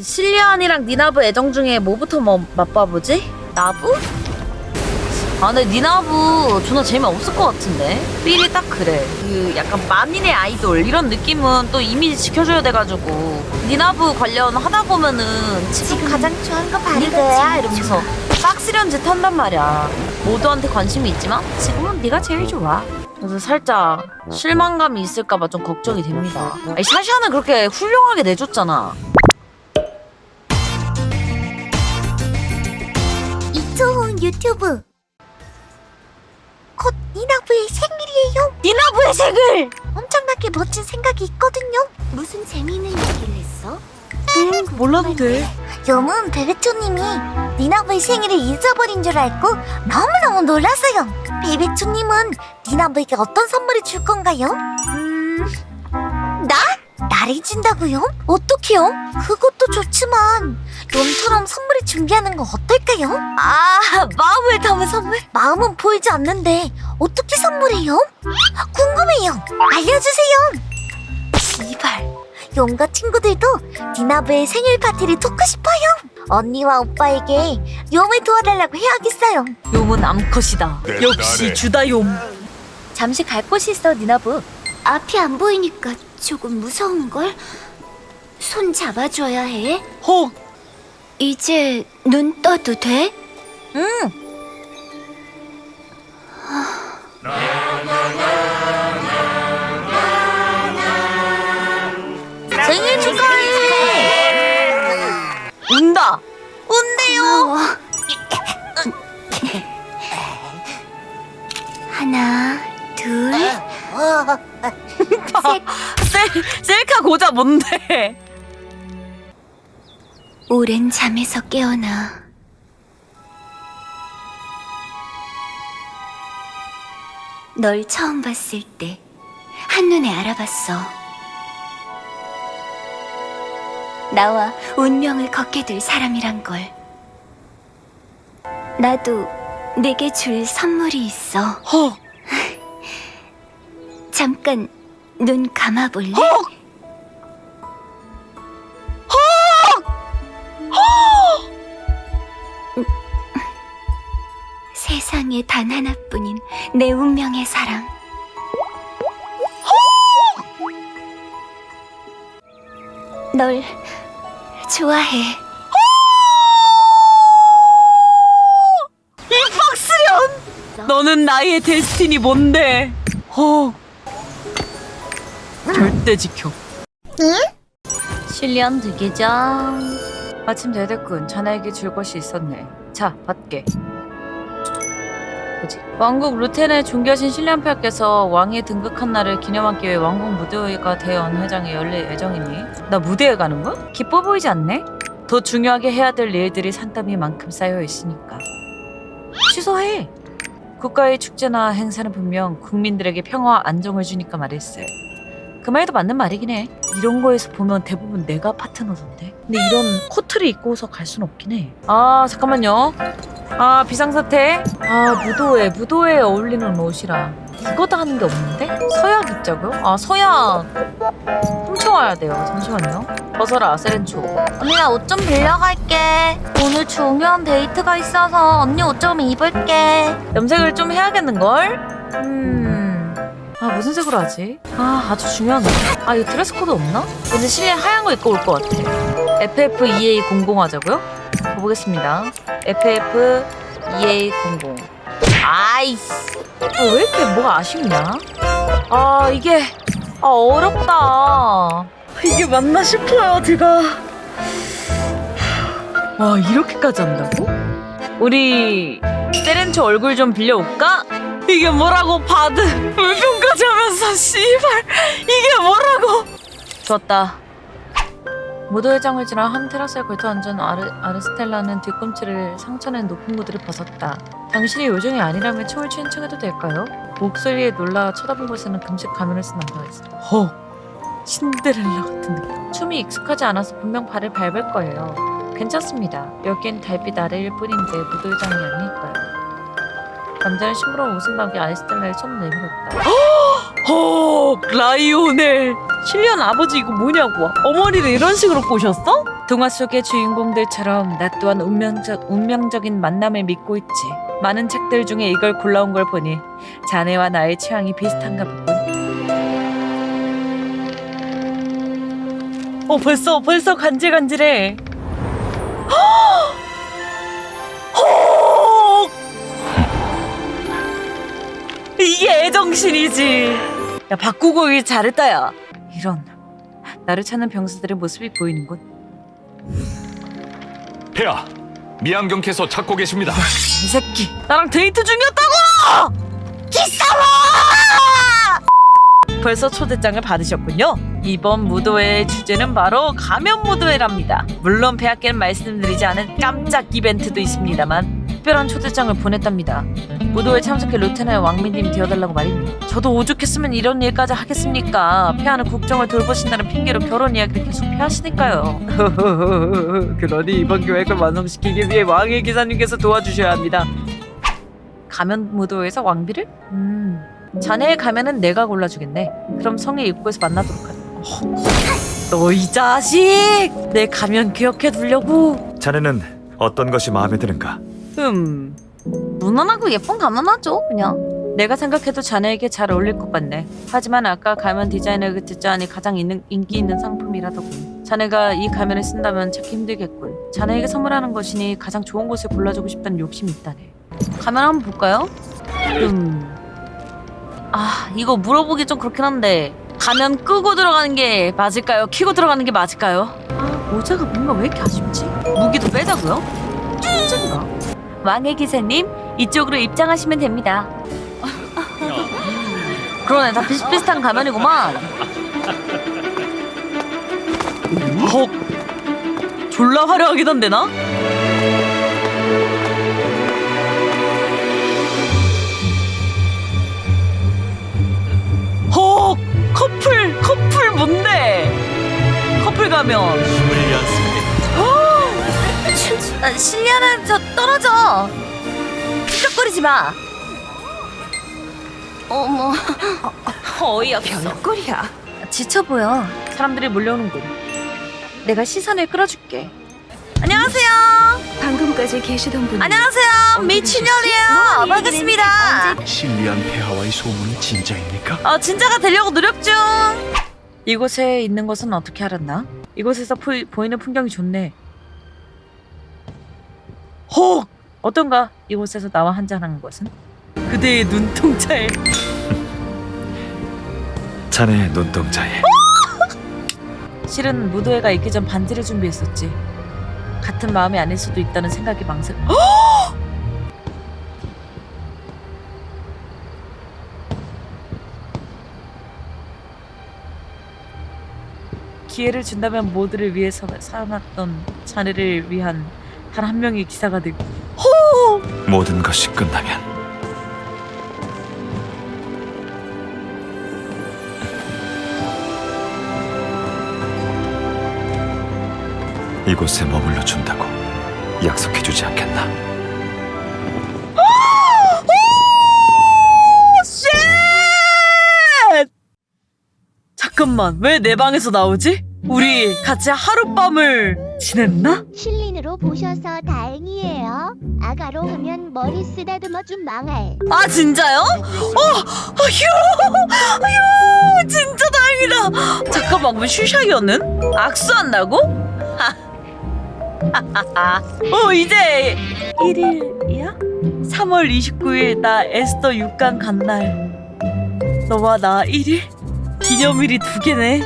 실리안이랑 니나브 애정 중에 뭐부터 뭐 맛봐보지? 나부? 아 근데 니나부 존나 재미없을 것 같은데? 삘이 딱 그래. 그 약간 만인의 아이돌 이런 느낌은 또 이미지 지켜줘야 돼가지고. 니나부 관련 하다 보면은 지금 가장 좋아하는 거 이거야 이러면서 빡스런 짓 한단 말이야. 모두한테 관심이 있지만 지금은 네가 제일 좋아. 그래서 살짝 실망감이 있을까봐 좀 걱정이 됩니다. 아니 샤샤는 그렇게 훌륭하게 내줬잖아 유튜브 곧 니나부의 생일이에요 니나부의 생일! 엄청나게 멋진 생각이 있거든요 무슨 재미있는 얘기를 했어? 음 몰라도 돼 염은 베베초님이 니나부의 생일을 잊어버린 줄 알고 너무너무 놀랐어요 베베초님은 니나부에게 어떤 선물을 줄 건가요? 음... 나? 나를 준다고요? 어떡해요? 그것도 좋지만 놈처럼 선물을 준비하는 건 어떨까요? 아 마음을 담은 선물? 마음은 보이지 않는데 어떻게 선물해요? 궁금해요. 알려주세요. 제발. 용과 친구들도 디나브의 생일 파티를 돕고 싶어요. 언니와 오빠에게 용을 도와달라고 해야겠어요. 욤은 암컷이다 내 역시 딸의- 주다욤 잠시 갈 곳이 있어, 니나브. 앞이 안 보이니까 조금 무서운걸? 손 잡아줘야 해. 헉 이제 눈 떠도 돼? 응. 생일 축하해 운다 운대요. 하나, 둘, 셀, 셀카 고자 뭔데 오랜 잠에서 깨어나. 널 처음 봤을 때 한눈에 알아봤어. 나와 운명을 걷게 될 사람이란 걸. 나도 내게 줄 선물이 있어. 헉 잠깐 눈 감아볼래? 음, 세상에 단 하나뿐인 내 운명의 사랑. 널 좋아해. 이 박스련 너는 나의 데스티니 뭔데? 헉 절대 지켜 실리안 드기장 마침 잘 됐군 자네에게 줄 것이 있었네 자 받게 뭐지? 왕국 루텐의 존귀하신 실리안 폐하께서 왕에 등극한 날을 기념하기 위해 왕국 무대회가 대연 회장에 열릴 예정이니 나 무대에 가는 거야? 기뻐 보이지 않네? 더 중요하게 해야 될 일들이 산더미 만큼 쌓여 있으니까 취소해. 국가의 축제나 행사는 분명 국민들에게 평화와 안정을 주니까 말했어요. 그 말도 맞는 말이긴 해. 이런 거에서 보면 대부분 내가 파트너던데. 근데 이런 코트를 입고서 갈 순 없긴 해. 아 잠깐만요. 아 비상사태. 아 무도회 무도회에 어울리는 옷이라 이거다 하는 게 없는데? 서약 입자고요? 아 서약 훔쳐와야 돼요. 잠시만요. 벗어라 세렌초. 언니 나 옷 좀 빌려갈게. 오늘 중요한 데이트가 있어서 언니 옷 좀 입을게. 염색을 좀 해야겠는걸? 음. 아, 무슨 색으로 하지? 아, 아주 중요한 거. 아, 이거 드레스 코드 없나? 근데 실내 하얀 거 입고 올 것 같아. FF2A00 하자고요? 가보겠습니다. FF2A00. 아이씨. 아, 왜 이렇게 뭐가 아쉽냐? 아, 이게. 아, 어렵다. 이게 맞나 싶어요, 제가. 와, 이렇게까지 한다고? 우리 세렌초 얼굴 좀 빌려올까? 이게 뭐라고 바드? 물병까지 하면서 씨발. 이게 뭐라고? 좋았다. 무도회장을 지나 한 테라스에 걸터 앉은 아르, 아르스텔라는 뒤꿈치를 상처낸 높은 무드를 벗었다. 당신이 요정이 아니라면 춤을 추는 척해도 될까요? 목소리에 놀라 쳐다본 곳에는 금식 가면을 쓴 남자가 있어. 허 신데렐라 같은 느낌. 춤이 익숙하지 않아서 분명 발을 밟을 거예요. 괜찮습니다. 여긴 달빛 아래일 뿐인데 무도회장이 아닐까요? 남자는 심부러운 웃음과 함께 아리스텔라의 손을 내밀었다. 헉 라이오넬 실리안 아버지 이거 뭐냐고 어머니를 이런 식으로 꼬셨어? 동화 속의 주인공들처럼 나 또한 운명적, 운명적인 만남을 믿고 있지 많은 책들 중에 이걸 골라온 걸 보니 자네와 나의 취향이 비슷한가 보군 어 벌써 벌써 간질간질해 헉! 이게 애정신이지. 야 바꾸고 일 잘했다 야. 이런 나를 찾는 병사들의 모습이 보이는군. 폐하, 미안경께서 찾고 계십니다. 이 새끼 나랑 데이트 중이었다고! 기싸워! 벌써 초대장을 받으셨군요. 이번 무도회의 주제는 바로 가면 무도회랍니다. 물론 폐하께는 말씀드리지 않은 깜짝 이벤트도 있습니다만 특별한 초대장을 보냈답니다. 무도회 참석해 루테나의 왕미님 되어달라고 말입니다. 저도 오죽했으면 이런 일까지 하겠습니까? 폐하는 국정을 돌보신다는 핑계로 결혼 이야기를 계속 폐하시니까요. 그러니 이번 계획을 완성시키기 위해 왕의 기사님께서 도와주셔야 합니다. 가면 무도회에서 왕비를? 음. 자네의 가면은 내가 골라주겠네. 그럼 성의 입구에서 만나도록 하자. 너 이 자식! 내 가면 기억해 두려고. 자네는 어떤 것이 마음에 드는가? 음, 무난하고 예쁜 가면 하죠 그냥 내가 생각해도 자네에게 잘 어울릴 것 같네. 하지만 아까 가면 디자이너가 듣자니 가장 있는, 인기 있는 상품이라더군. 자네가 이 가면을 쓴다면 찾기 힘들겠군. 자네에게 선물하는 것이니 가장 좋은 곳을 골라주고 싶다는 욕심이 있다네. 가면 한번 볼까요? 음. 아, 이거 물어보기 좀 그렇긴 한데. 가면 끄고 들어가는 게 맞을까요? 키고 들어가는 게 맞을까요? 아, 모자가 뭔가 왜 이렇게 아쉽지? 무기도 빼자고요? 천재인가? 왕의 기사님, 이쪽으로 입장하시면 됩니다. 그러네, 다 비슷비슷한 가면이구만. 헉, 졸라 화려하긴 한데 나? 헉, 커플, 커플 뭔데? 커플 가면. 아, 실리아는 저 떨어져 삐쩍거리지 마 어머 어이없어. 별꼴이야. 지쳐 보여 사람들이 몰려오는군. 내가 시선을 끌어줄게. 안녕하세요. 방금까지 계시던 분 안녕하세요 미친년이에요 반갑습니다 실리안 폐하와의 소문이 진짜입니까? 어, 진짜가 되려고 노력 중. 이곳에 있는 것은 어떻게 알았나? 이곳에서 푸, 보이는 풍경이 좋네. 어떤가? 이곳에서 나와 한잔하는 것은? 그대의 눈동자에 자네의 눈동자에 실은 무도회가 있기 전 반지를 준비했었지. 같은 마음이 아닐 수도 있다는 생각이 망설. 기회를 준다면 모두를 위해서 살아났던 자네를 위한 단 한 명의 기사가 되고. 모든 것이 끝나면 이곳에 머물러 준다고 약속해 주지 않겠나? 잠깐만, 왜 내 방에서 나오지? 우리 같이 하룻밤을 지냈나? 실린으로 보셔서 다행이에요. 아가로 하면 머리 쓰다듬어 좀 망할. 아 진짜요? 어, 휴, 휴, 진짜 다행이다. 잠깐만, 뭐 슈샤이어는 악수한다고? 어 이제 1일이야? 3월 29일 나 에스더 6강 간 날. 너와 나 1일? 기념일이 두 개네.